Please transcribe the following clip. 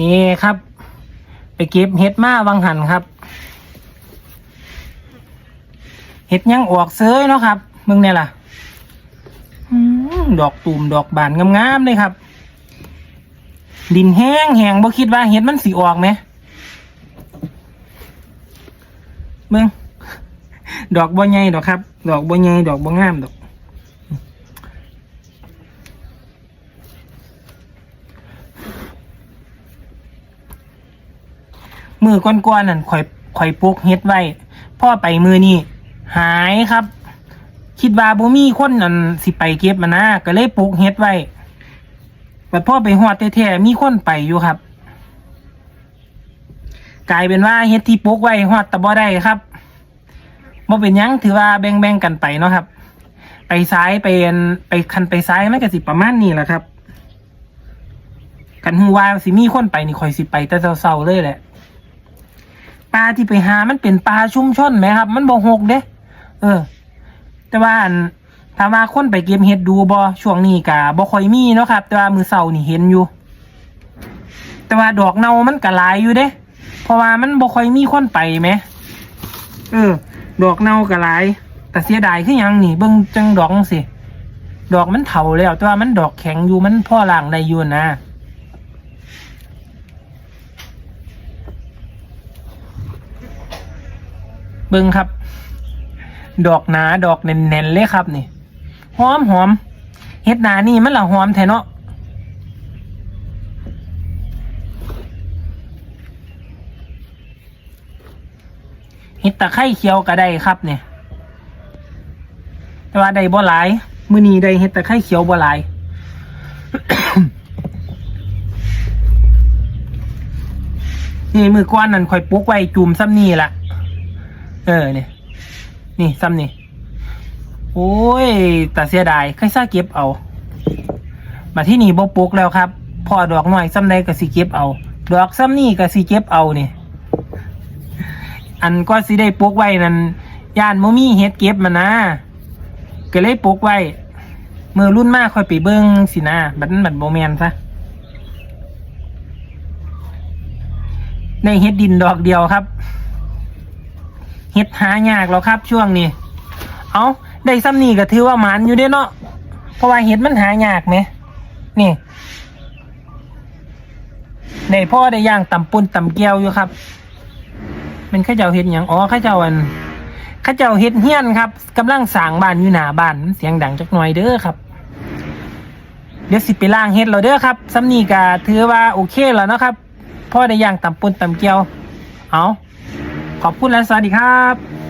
นี่ครับ ไปเก็บเห็ดมาวังหันครับ เห็ดยังออกเซยเนาะครับมึงเนี่ยล่ะดอกตูมดอกบานงามๆเลยครับ ดินแห้งแห้งบ่คิดว่าเห็ดมันสีออกไหมมึงดอกบ่ใหญ่ดอกครับ ดอกบ่ใหญ่ดอกบ่งามดอก มือก้อนๆนั่นข่อยข่อยปลูกเฮ็ดไว้พ่อไปมือนี่หายครับ คิดว่าบ่มีคนนั่นสิไปเก็บมานะก็เลยปลูกเฮ็ดไว้แต่พ่อไปฮอดแท้ๆมีคนไปอยู่ครับ กลายเป็นว่าเฮ็ดที่ปลูกไว้ฮอดต่บ่ได้ครับบ่เป็นหยังถือว่าแบ่งๆกันไปเนาะครับ ไปซ้ายไปอันไปคันไปซ้ายมันก็สิประมาณนี้แหละครับกันฮู้ว่าสิมีคนไปนี่ข่อยสิไปแต่เช้าๆเลยแหละ ปลาที่ไปหามันเป็นปลาชุ่มช่อนไหมครับ มันบ่หกเด้เออ แต่ว่าถามว่าคนไปเก็บเห็ดดูบ่ช่วงนี้กะบ่ค่อยมีเนาะครับ แต่ว่ามือเสานี่เห็นอยู่ แต่ว่าดอกเนามันก็ลายอยู่เด้เพราะว่ามันบ่ค่อยมีคนไปไหมเออ ดอกเน่าก็ลาย แต่เสียดายคือหยังนี่เบิ่งจังดอกสิดอกมันเฒ่าแล้วแต่ว่ามันดอกแข็งอยู่มันพ่อล่างได้อยู่นะ เบิ่งครับ ดอกหนาดอกแน่นๆเลยครับนี่หอมหอมเฮ็ดหนานี่มันละหอมแท้เนาะเฮ็ดตะไคร้เขียวก็ได้ครับเนี่ย แต่ว่าได้บ่หลายมื้อนี้ได้เฮ็ดตะไคร้เขียวบ่หลาย นี่มือก้อนนั่นข่อยปลุกไว้จุ่มซ้ำนี่ละ เออเนี่ยนี่ซ้ำนี่ โอ้ยแต่เสียดายใครซ่าเก็บเอา มาที่นี่บ่ปลูกแล้วครับ พอดอกหน่อยซ้ำใดก็สิเก็บเอา ดอกซ้ำนี่ก็สิเก็บเอานี่อันก็สิได้ปลูกไว้นั่นย่านมมีเฮ็ดเก็บมานะก็เลยปลูกไว้เมื่อรุ่นมากค่อยไปเบิ้งสินะบัดนั้นบัดโบแมนซะในเฮ็ดดินดอกเดียวครับ เฮ็ดหายากแล้วครับ ช่วงนี้ เอาได้ซ้ำนี่ก็ถือว่าหมันอยู่เด้เนาะเพราะว่าเฮ็ดมันหายากไหมนี่ในพ่อได้ย่างตำปุนตำเกียวอยู่ครับเป็นข้าเจ้าเฮ็ดหยังอ๋อข้าเจ้าอันข้าเจ้าเฮ็ดเฮี้ยนครับกำลังสร้างบ้านอยู่หน้าบ้านเสียงดังจักหน่อยเด้อครับเดี๋ยวสิไปล่างเฮ็ดเราเด้อครับซ้ำนี่ก็ถือว่าโอเคแล้วเนาะครับพ่อได้ย่างตำปุนตำเกียว เอา ขอบคุณและสวัสดีครับ